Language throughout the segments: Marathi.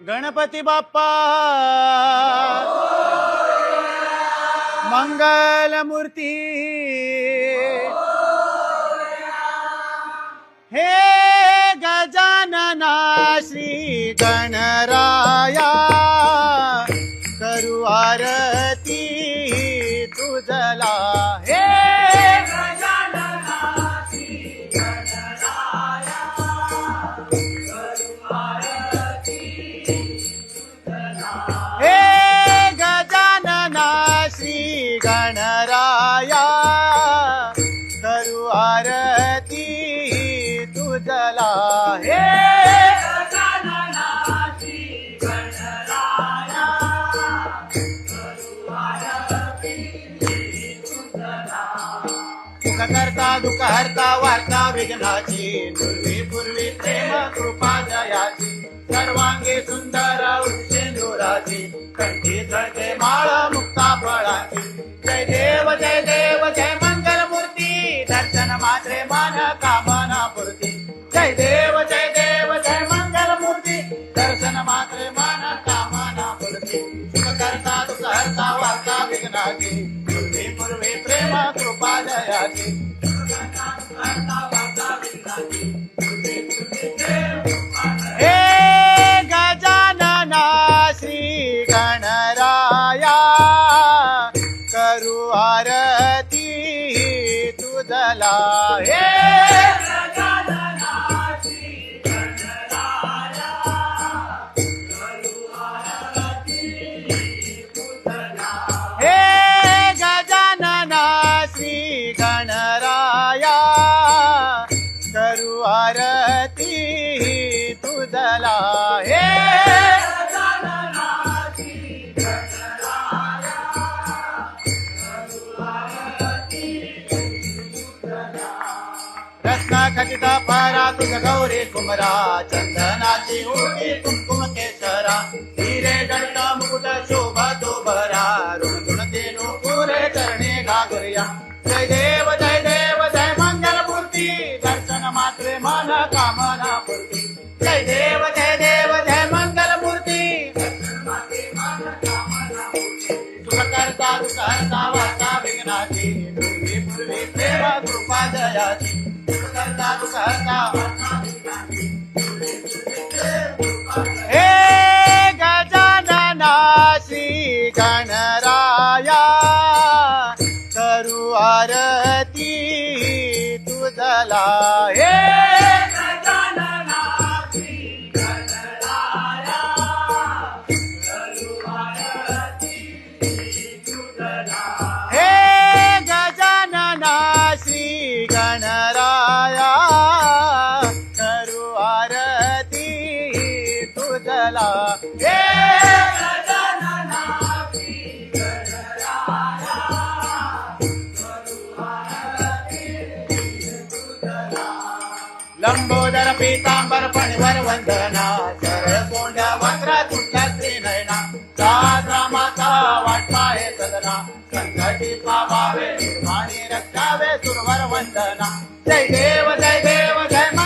गणपती बाप्पा! मंगल मूर्ती हे गजानना श्री गणराया! करू आरती! करता हरता वार्ता विघ्नाची. पूर्वी पूर्वी प्रेम कृपा जयाची सर्वांगी सुंदर उच्चेंदुराची कंठी जळते माळ मुक्ता फळाची. जय देव जय देव जय मंगल मूर्ती दर्शन मात्रे मान कामना रत्न खचिता परा तुझ गौरी कुमरा चंदनाची उडी कुमकुम केसरा हिरे जडत मुकुट शोभा तो भरा ऋण गुण तेनु पुरे करणे घागरिया। जय देव जय देव जय मंगल मूर्ती दर्शन मात्रे मन कामना पूर्ती। जय देव जय देव जय मंगल मूर्ती तुझ करता तुझ हरता वाचा विघ्नाची पूर्वी पूर्वी प्रेम कृपा जयाची आरती तुझला. हे हे तुझला हे लंबोदर पीतांबर पणवर वंदना. सरळ कोंड्या वस्त्रा तुटल्या त्रिनयना राजा माता वाटपा हे सदना. संकटी पावावे निर्माणी रक्षावे सुरवर वंदना. जय देव जय देव जय मा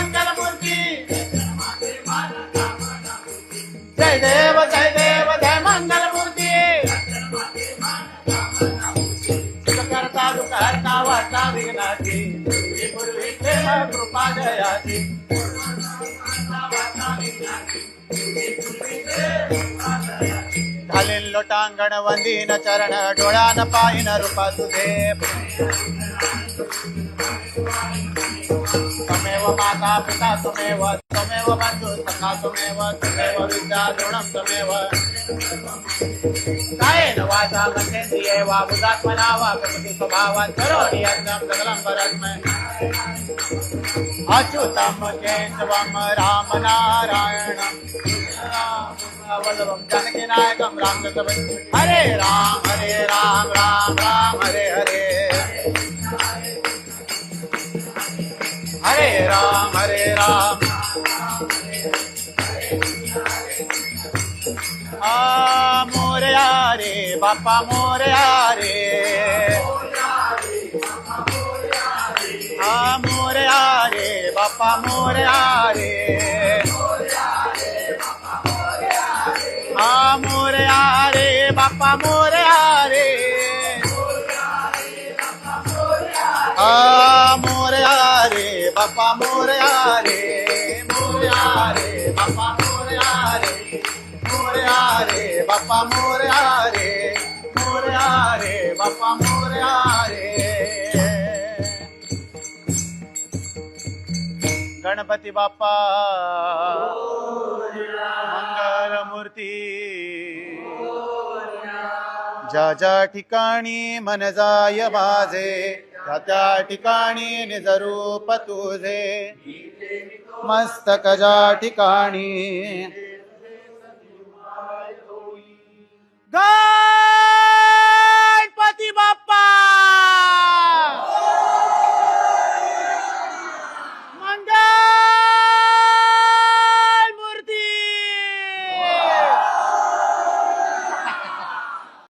हरता वार्ता विघ्नाची पूर्वी पूर्वी प्रेम कृपा जयाची घालीन लोटांगण वंदीन चरण डोळ्यान पाहिन रूपा तुझे तमेव माता पिता तुमेव तमेव बंधु सखा तुमेव तुमेव विद्या द्रोणं तमेव कायेन वाचा मन्येन्द्रिये वा बुधात्मना वा प्रकृति स्वभावात्. करोमि यज्ञं सकलं परस्मै अच्युतं केशवं रामनारायणं वल्लभं जानकीनायकं रामचन्द्रं हरे राम हरे राम राम राम हरे राम हरे राम। आ मोरया रे बापा मोरया रे। आ मोरया रे बापा मोरया रे। बाप्पा मोरया रे बापा मोरया रे। आ मोरया रे मोरया रे बाप्पा मोरया रे मोरया रे बाप्पा मोरया रे मोरया रे बाप्पा मोरया रे गणपती बाप्पा मंगल मूर्ती ज्या ज्या ठिकाणी मन जाय माझे त्या ठिकाणी निजरूप तुझे. मस्तकजा ठिकाणी. गा